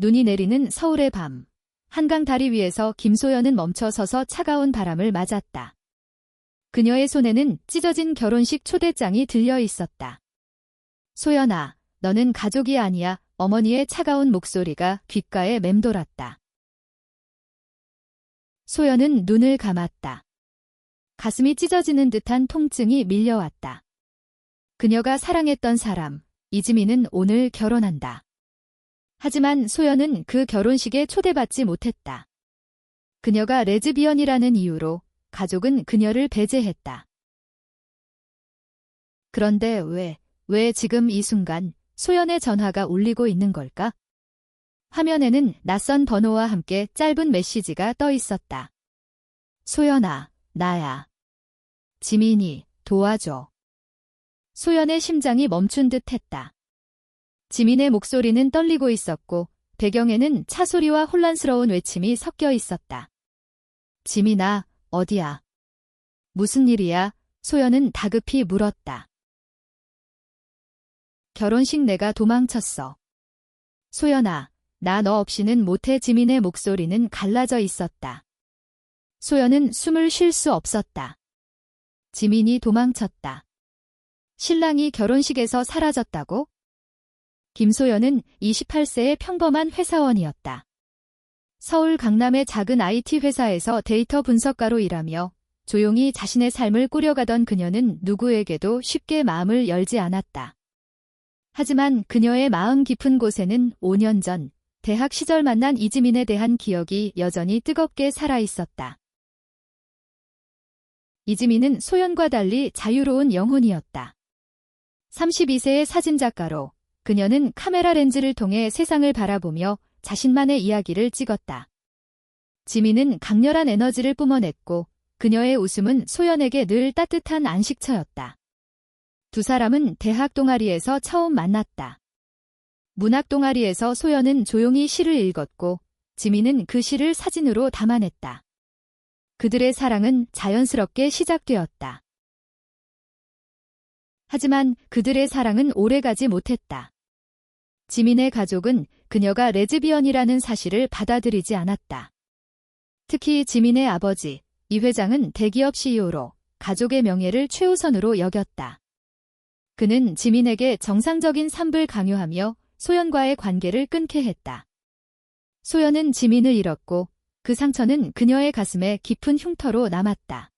눈이 내리는 서울의 밤. 한강 다리 위에서 김소연은 멈춰 서서 차가운 바람을 맞았다. 그녀의 손에는 찢어진 결혼식 초대장이 들려 있었다. 소연아, 너는 가족이 아니야. 어머니의 차가운 목소리가 귓가에 맴돌았다. 소연은 눈을 감았다. 가슴이 찢어지는 듯한 통증이 밀려왔다. 그녀가 사랑했던 사람, 이지민은 오늘 결혼한다. 하지만 소연은 그 결혼식에 초대받지 못했다. 그녀가 레즈비언이라는 이유로 가족은 그녀를 배제했다. 그런데 왜, 왜 지금 이 순간 소연의 전화가 울리고 있는 걸까? 화면에는 낯선 번호와 함께 짧은 메시지가 떠 있었다. 소연아, 나야. 지민이, 도와줘. 소연의 심장이 멈춘 듯 했다. 지민의 목소리는 떨리고 있었고, 배경에는 차 소리와 혼란스러운 외침이 섞여 있었다. 지민아, 어디야? 무슨 일이야? 소연은 다급히 물었다. 결혼식 내가 도망쳤어. 소연아, 나 너 없이는 못해 지민의 목소리는 갈라져 있었다. 소연은 숨을 쉴 수 없었다. 지민이 도망쳤다. 신랑이 결혼식에서 사라졌다고? 김소연은 28세의 평범한 회사원이었다. 서울 강남의 작은 IT 회사에서 데이터 분석가로 일하며 조용히 자신의 삶을 꾸려가던 그녀는 누구에게도 쉽게 마음을 열지 않았다. 하지만 그녀의 마음 깊은 곳에는 5년 전 대학 시절 만난 이지민에 대한 기억이 여전히 뜨겁게 살아 있었다. 이지민은 소연과 달리 자유로운 영혼이었다. 32세의 사진작가로 그녀는 카메라 렌즈를 통해 세상을 바라보며 자신만의 이야기를 찍었다. 지민은 강렬한 에너지를 뿜어냈고 그녀의 웃음은 소연에게 늘 따뜻한 안식처였다. 두 사람은 대학 동아리에서 처음 만났다. 문학 동아리에서 소연은 조용히 시를 읽었고 지민은 그 시를 사진으로 담아냈다. 그들의 사랑은 자연스럽게 시작되었다. 하지만 그들의 사랑은 오래가지 못했다. 지민의 가족은 그녀가 레즈비언이라는 사실을 받아들이지 않았다. 특히 지민의 아버지, 이 회장은 대기업 CEO로 가족의 명예를 최우선으로 여겼다. 그는 지민에게 정상적인 삶을 강요하며 소연과의 관계를 끊게 했다. 소연은 지민을 잃었고 그 상처는 그녀의 가슴에 깊은 흉터로 남았다.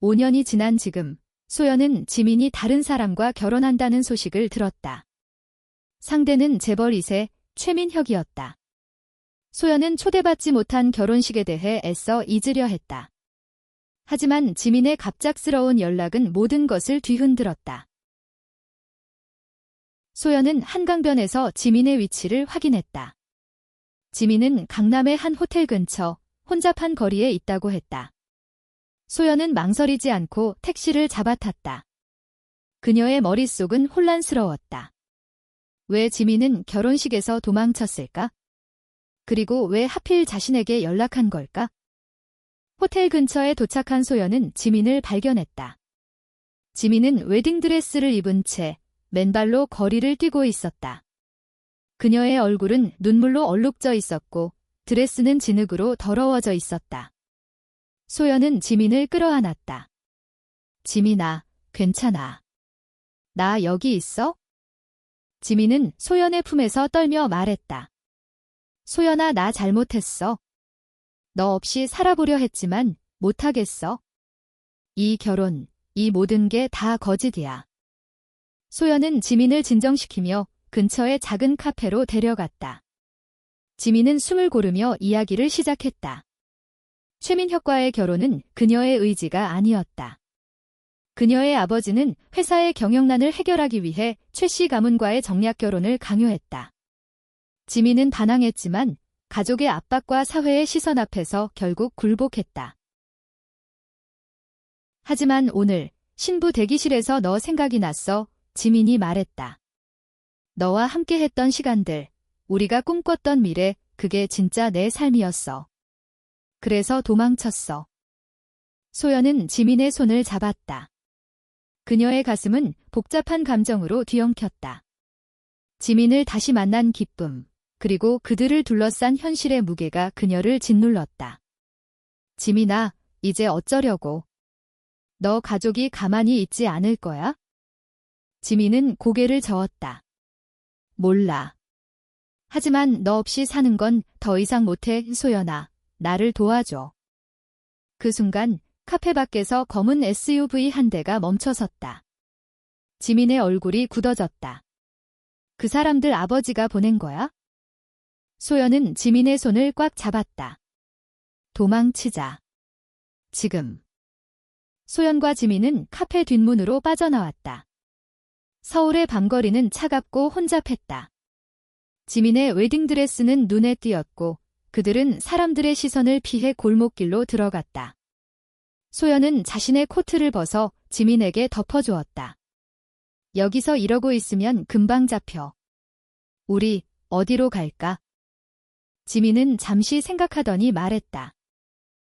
5년이 지난 지금 소연은 지민이 다른 사람과 결혼한다는 소식을 들었다. 상대는 재벌 2세 최민혁이었다. 소연은 초대받지 못한 결혼식에 대해 애써 잊으려 했다. 하지만 지민의 갑작스러운 연락은 모든 것을 뒤흔들었다. 소연은 한강변에서 지민의 위치를 확인했다. 지민은 강남의 한 호텔 근처 혼잡한 거리에 있다고 했다. 소연은 망설이지 않고 택시를 잡아탔다. 그녀의 머릿속은 혼란스러웠다. 왜 지민은 결혼식에서 도망쳤을까? 그리고 왜 하필 자신에게 연락한 걸까? 호텔 근처에 도착한 소연은 지민을 발견했다. 지민은 웨딩드레스를 입은 채 맨발로 거리를 뛰고 있었다. 그녀의 얼굴은 눈물로 얼룩져 있었고 드레스는 진흙으로 더러워져 있었다. 소연은 지민을 끌어안았다. 지민아, 괜찮아. 나 여기 있어? 지민은 소연의 품에서 떨며 말했다. 소연아, 나 잘못했어. 너 없이 살아보려 했지만 못하겠어. 이 결혼, 이 모든 게 다 거짓이야. 소연은 지민을 진정시키며 근처의 작은 카페로 데려갔다. 지민은 숨을 고르며 이야기를 시작했다. 최민혁과의 결혼은 그녀의 의지가 아니었다. 그녀의 아버지는 회사의 경영난을 해결하기 위해 최씨 가문과의 정략 결혼을 강요했다. 지민은 반항했지만 가족의 압박과 사회의 시선 앞에서 결국 굴복했다. 하지만 오늘 신부 대기실에서 너 생각이 났어. 지민이 말했다. 너와 함께 했던 시간들, 우리가 꿈꿨던 미래, 그게 진짜 내 삶이었어. 그래서 도망쳤어. 소연은 지민의 손을 잡았다. 그녀의 가슴은 복잡한 감정으로 뒤엉켰다. 지민을 다시 만난 기쁨, 그리고 그들을 둘러싼 현실의 무게가 그녀를 짓눌렀다. 지민아, 이제 어쩌려고. 너 가족이 가만히 있지 않을 거야? 지민은 고개를 저었다. 몰라. 하지만 너 없이 사는 건 더 이상 못해, 소연아. 나를 도와줘. 그 순간 카페 밖에서 검은 SUV 한 대가 멈춰섰다. 지민의 얼굴이 굳어졌다. 그 사람들 아버지가 보낸 거야? 소연은 지민의 손을 꽉 잡았다. 도망치자. 지금. 소연과 지민은 카페 뒷문으로 빠져나왔다. 서울의 밤거리는 차갑고 혼잡했다. 지민의 웨딩드레스는 눈에 띄었고 그들은 사람들의 시선을 피해 골목길로 들어갔다. 소연은 자신의 코트를 벗어 지민에게 덮어주었다. 여기서 이러고 있으면 금방 잡혀. 우리 어디로 갈까? 지민은 잠시 생각하더니 말했다.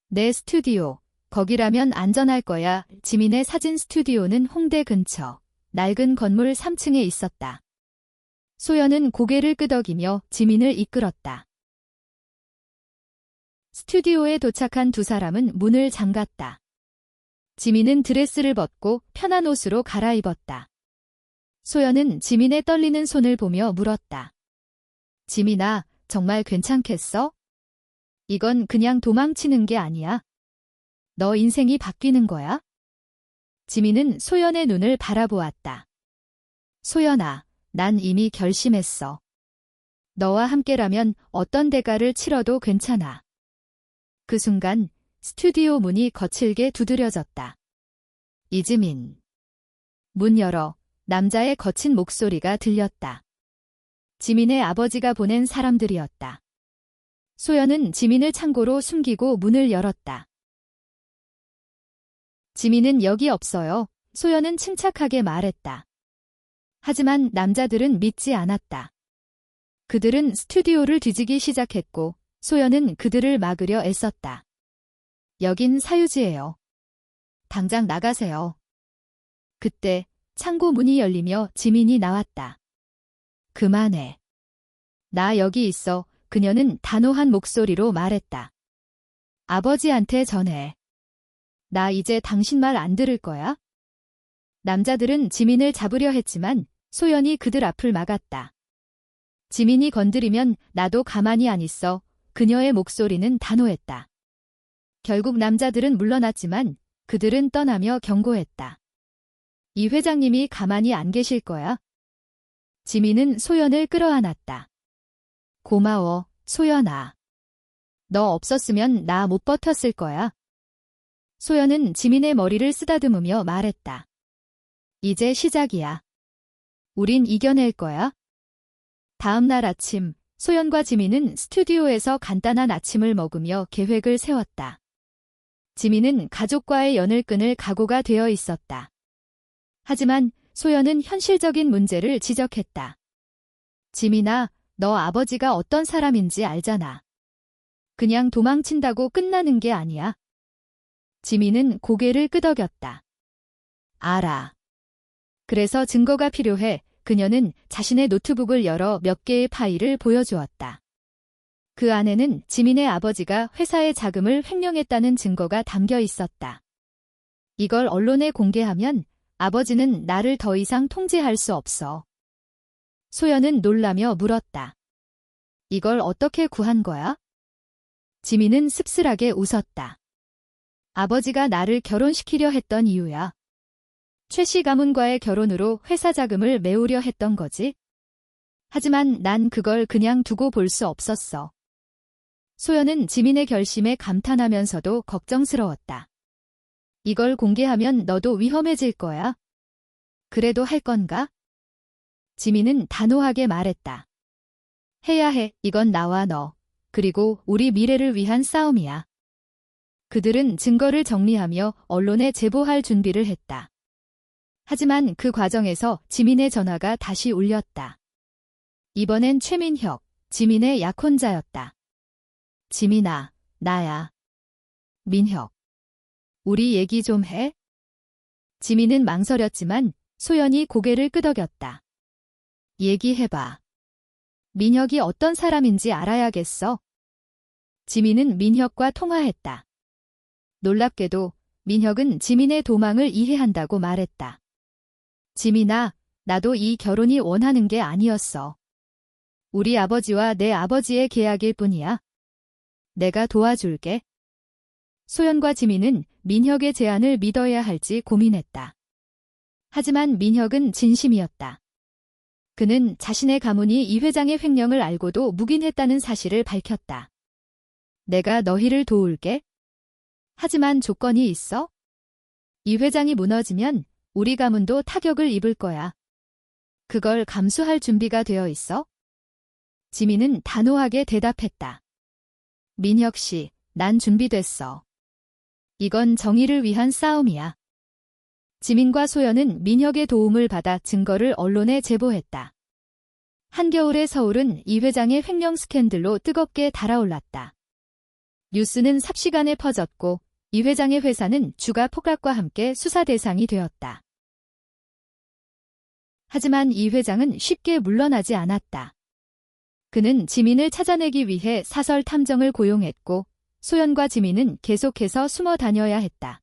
내 스튜디오, 거기라면 안전할 거야. 지민의 사진 스튜디오는 홍대 근처, 낡은 건물 3층에 있었다. 소연은 고개를 끄덕이며 지민을 이끌었다. 스튜디오에 도착한 두 사람은 문을 잠갔다. 지민은 드레스를 벗고 편한 옷으로 갈아입었다. 소연은 지민의 떨리는 손을 보며 물었다. 지민아, 정말 괜찮겠어? 이건 그냥 도망치는 게 아니야. 너 인생이 바뀌는 거야? 지민은 소연의 눈을 바라보았다. 소연아, 난 이미 결심했어. 너와 함께라면 어떤 대가를 치러도 괜찮아. 그 순간 스튜디오 문이 거칠게 두드려졌다. 이지민. 문 열어 남자의 거친 목소리가 들렸다. 지민의 아버지가 보낸 사람들이었다. 소연은 지민을 창고로 숨기고 문을 열었다. 지민은 여기 없어요. 소연은 침착하게 말했다. 하지만 남자들은 믿지 않았다. 그들은 스튜디오를 뒤지기 시작했고 소연은 그들을 막으려 애썼다. 여긴 사유지예요. 당장 나가세요. 그때 창고 문이 열리며 지민이 나왔다. 그만해. 나 여기 있어. 그녀는 단호한 목소리로 말했다. 아버지한테 전해. 나 이제 당신 말 안 들을 거야? 남자들은 지민을 잡으려 했지만 소연이 그들 앞을 막았다. 지민이 건드리면 나도 가만히 안 있어. 그녀의 목소리는 단호했다. 결국 남자들은 물러났지만 그들은 떠나며 경고했다. 이 회장님이 가만히 안 계실 거야? 지민은 소연을 끌어안았다. 고마워, 소연아. 너 없었으면 나 못 버텼을 거야. 소연은 지민의 머리를 쓰다듬으며 말했다. 이제 시작이야. 우린 이겨낼 거야. 다음 날 아침, 소연과 지민은 스튜디오에서 간단한 아침을 먹으며 계획을 세웠다. 지민은 가족과의 연을 끊을 각오가 되어 있었다. 하지만 소연은 현실적인 문제를 지적했다. 지민아, 너 아버지가 어떤 사람인지 알잖아. 그냥 도망친다고 끝나는 게 아니야. 지민은 고개를 끄덕였다. 알아. 그래서 증거가 필요해 그녀는 자신의 노트북을 열어 몇 개의 파일을 보여주었다. 그 안에는 지민의 아버지가 회사의 자금을 횡령했다는 증거가 담겨 있었다. 이걸 언론에 공개하면 아버지는 나를 더 이상 통제할 수 없어. 소연은 놀라며 물었다. 이걸 어떻게 구한 거야? 지민은 씁쓸하게 웃었다. 아버지가 나를 결혼시키려 했던 이유야. 최씨 가문과의 결혼으로 회사 자금을 메우려 했던 거지. 하지만 난 그걸 그냥 두고 볼 수 없었어. 소연은 지민의 결심에 감탄하면서도 걱정스러웠다. 이걸 공개하면 너도 위험해질 거야. 그래도 할 건가? 지민은 단호하게 말했다. 해야 해. 이건 나와 너. 그리고 우리 미래를 위한 싸움이야. 그들은 증거를 정리하며 언론에 제보할 준비를 했다. 하지만 그 과정에서 지민의 전화가 다시 울렸다. 이번엔 최민혁, 지민의 약혼자였다. 지민아, 나야. 민혁. 우리 얘기 좀 해? 지민은 망설였지만 소연이 고개를 끄덕였다. 얘기해봐. 민혁이 어떤 사람인지 알아야겠어. 지민은 민혁과 통화했다. 놀랍게도 민혁은 지민의 도망을 이해한다고 말했다. 지민아, 나도 이 결혼이 원하는 게 아니었어. 우리 아버지와 내 아버지의 계약일 뿐이야. 내가 도와줄게. 소연과 지민은 민혁의 제안을 믿어야 할지 고민했다. 하지만 민혁은 진심이었다. 그는 자신의 가문이 이 회장의 횡령을 알고도 묵인했다는 사실을 밝혔다. 내가 너희를 도울게. 하지만 조건이 있어? 이 회장이 무너지면 우리 가문도 타격을 입을 거야. 그걸 감수할 준비가 되어 있어? 지민은 단호하게 대답했다. 민혁 씨, 난 준비됐어. 이건 정의를 위한 싸움이야. 지민과 소연은 민혁의 도움을 받아 증거를 언론에 제보했다. 한겨울의 서울은 이 회장의 횡령 스캔들로 뜨겁게 달아올랐다. 뉴스는 삽시간에 퍼졌고 이 회장의 회사는 주가 폭락과 함께 수사 대상이 되었다. 하지만 이 회장은 쉽게 물러나지 않았다. 그는 지민을 찾아내기 위해 사설 탐정을 고용했고 소연과 지민은 계속해서 숨어 다녀야 했다.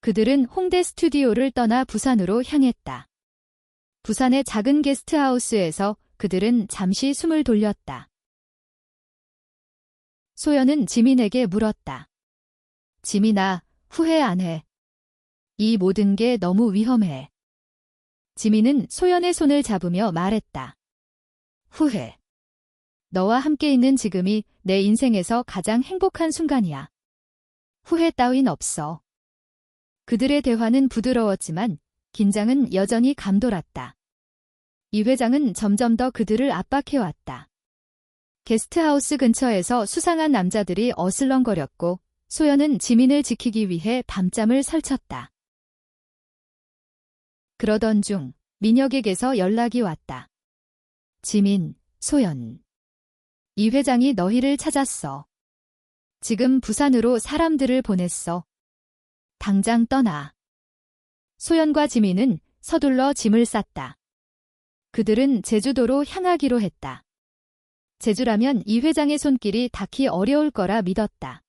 그들은 홍대 스튜디오를 떠나 부산으로 향했다. 부산의 작은 게스트하우스에서 그들은 잠시 숨을 돌렸다. 소연은 지민에게 물었다. 지민아, 후회 안 해. 이 모든 게 너무 위험해. 지민은 소연의 손을 잡으며 말했다. 후회. 너와 함께 있는 지금이 내 인생에서 가장 행복한 순간이야. 후회 따윈 없어. 그들의 대화는 부드러웠지만 긴장은 여전히 감돌았다. 이 회장은 점점 더 그들을 압박해왔다. 게스트하우스 근처에서 수상한 남자들이 어슬렁거렸고 소연은 지민을 지키기 위해 밤잠을 설쳤다. 그러던 중 민혁에게서 연락이 왔다. 지민, 소연. 이 회장이 너희를 찾았어. 지금 부산으로 사람들을 보냈어. 당장 떠나. 소연과 지민은 서둘러 짐을 쌌다. 그들은 제주도로 향하기로 했다. 제주라면 이 회장의 손길이 닿기 어려울 거라 믿었다.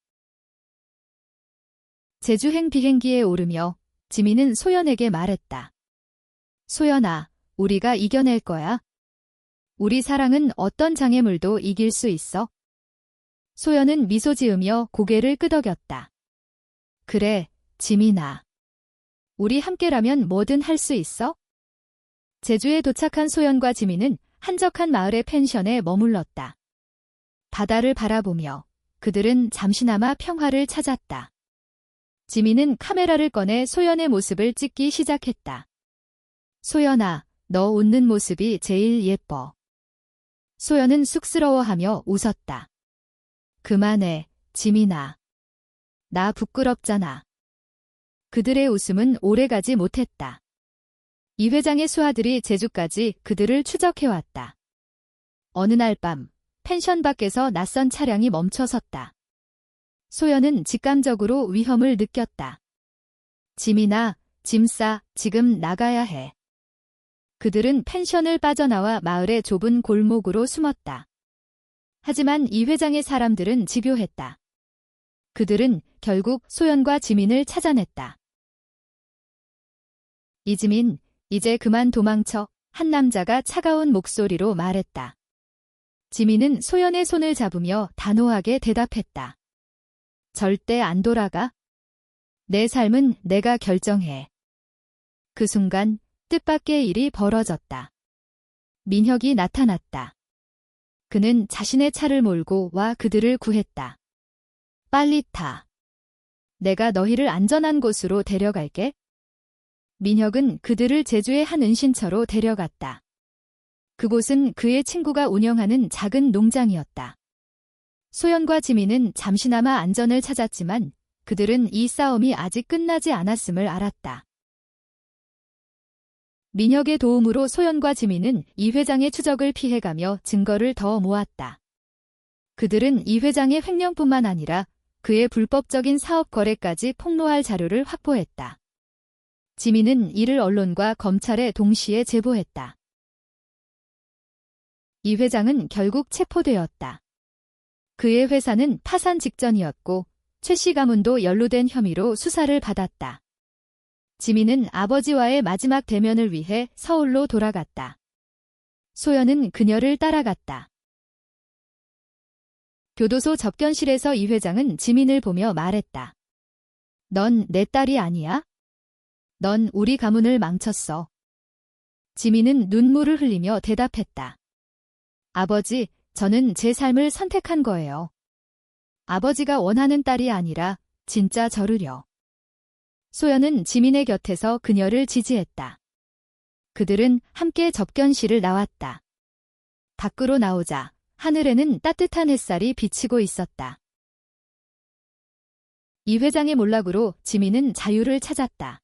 제주행 비행기에 오르며 지민은 소연에게 말했다. 소연아, 우리가 이겨낼 거야. 우리 사랑은 어떤 장애물도 이길 수 있어. 소연은 미소 지으며 고개를 끄덕였다. 그래, 지민아. 우리 함께라면 뭐든 할 수 있어? 제주에 도착한 소연과 지민은 한적한 마을의 펜션에 머물렀다. 바다를 바라보며 그들은 잠시나마 평화를 찾았다. 지민은 카메라를 꺼내 소연의 모습을 찍기 시작했다. 소연아, 너 웃는 모습이 제일 예뻐. 소연은 쑥스러워하며 웃었다. 그만해, 지민아. 나 부끄럽잖아. 그들의 웃음은 오래가지 못했다. 이 회장의 수하들이 제주까지 그들을 추적해왔다. 어느 날 밤, 펜션 밖에서 낯선 차량이 멈춰섰다. 소연은 직감적으로 위험을 느꼈다. 지민아, 짐 싸, 지금 나가야 해. 그들은 펜션을 빠져나와 마을의 좁은 골목으로 숨었다. 하지만 이 회장의 사람들은 집요했다. 그들은 결국 소연과 지민을 찾아냈다. 이지민, 이제 그만 도망쳐 한 남자가 차가운 목소리로 말했다. 지민은 소연의 손을 잡으며 단호하게 대답했다. 절대 안 돌아가. 내 삶은 내가 결정해. 그 순간 뜻밖의 일이 벌어졌다. 민혁이 나타났다. 그는 자신의 차를 몰고 와 그들을 구했다. 빨리 타. 내가 너희를 안전한 곳으로 데려갈게. 민혁은 그들을 제주의 한 은신처로 데려갔다. 그곳은 그의 친구가 운영하는 작은 농장이었다. 소연과 지민은 잠시나마 안전을 찾았지만 그들은 이 싸움이 아직 끝나지 않았음을 알았다. 민혁의 도움으로 소연과 지민은 이 회장의 추적을 피해가며 증거를 더 모았다. 그들은 이 회장의 횡령뿐만 아니라 그의 불법적인 사업 거래까지 폭로할 자료를 확보했다. 지민은 이를 언론과 검찰에 동시에 제보했다. 이 회장은 결국 체포되었다. 그의 회사는 파산 직전이었고 최 씨 가문도 연루된 혐의로 수사를 받았다. 지민은 아버지와의 마지막 대면을 위해 서울로 돌아갔다. 소연은 그녀를 따라갔다. 교도소 접견실에서 이 회장은 지민을 보며 말했다. 넌 내 딸이 아니야? 넌 우리 가문을 망쳤어. 지민은 눈물을 흘리며 대답했다. 아버지, 저는 제 삶을 선택한 거예요. 아버지가 원하는 딸이 아니라 진짜 저를요. 소연은 지민의 곁에서 그녀를 지지했다. 그들은 함께 접견실을 나왔다. 밖으로 나오자 하늘에는 따뜻한 햇살이 비치고 있었다. 이 회장의 몰락으로 지민은 자유를 찾았다.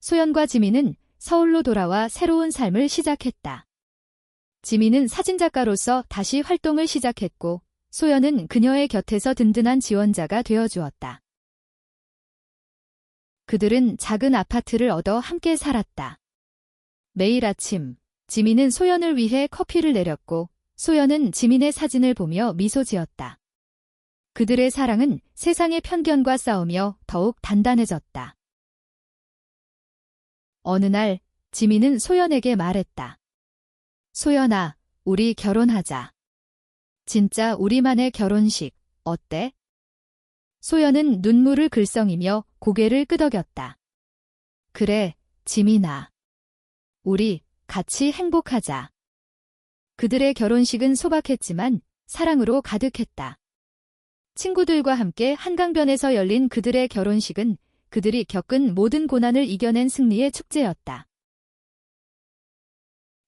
소연과 지민은 서울로 돌아와 새로운 삶을 시작했다. 지민은 사진작가로서 다시 활동을 시작했고 소연은 그녀의 곁에서 든든한 지원자가 되어주었다. 그들은 작은 아파트를 얻어 함께 살았다. 매일 아침 지민은 소연을 위해 커피를 내렸고 소연은 지민의 사진을 보며 미소 지었다. 그들의 사랑은 세상의 편견과 싸우며 더욱 단단해졌다. 어느 날 지민은 소연에게 말했다. 소연아, 우리 결혼하자. 진짜 우리만의 결혼식, 어때? 소연은 눈물을 글썽이며 고개를 끄덕였다. 그래, 지민아. 우리 같이 행복하자. 그들의 결혼식은 소박했지만 사랑으로 가득했다. 친구들과 함께 한강변에서 열린 그들의 결혼식은 그들이 겪은 모든 고난을 이겨낸 승리의 축제였다.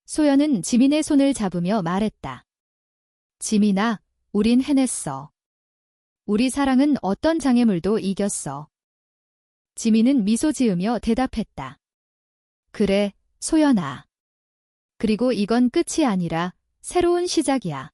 소연은 지민의 손을 잡으며 말했다. 지민아, 우린 해냈어. 우리 사랑은 어떤 장애물도 이겼어. 지민은 미소 지으며 대답했다. 그래, 소연아. 그리고 이건 끝이 아니라 새로운 시작이야.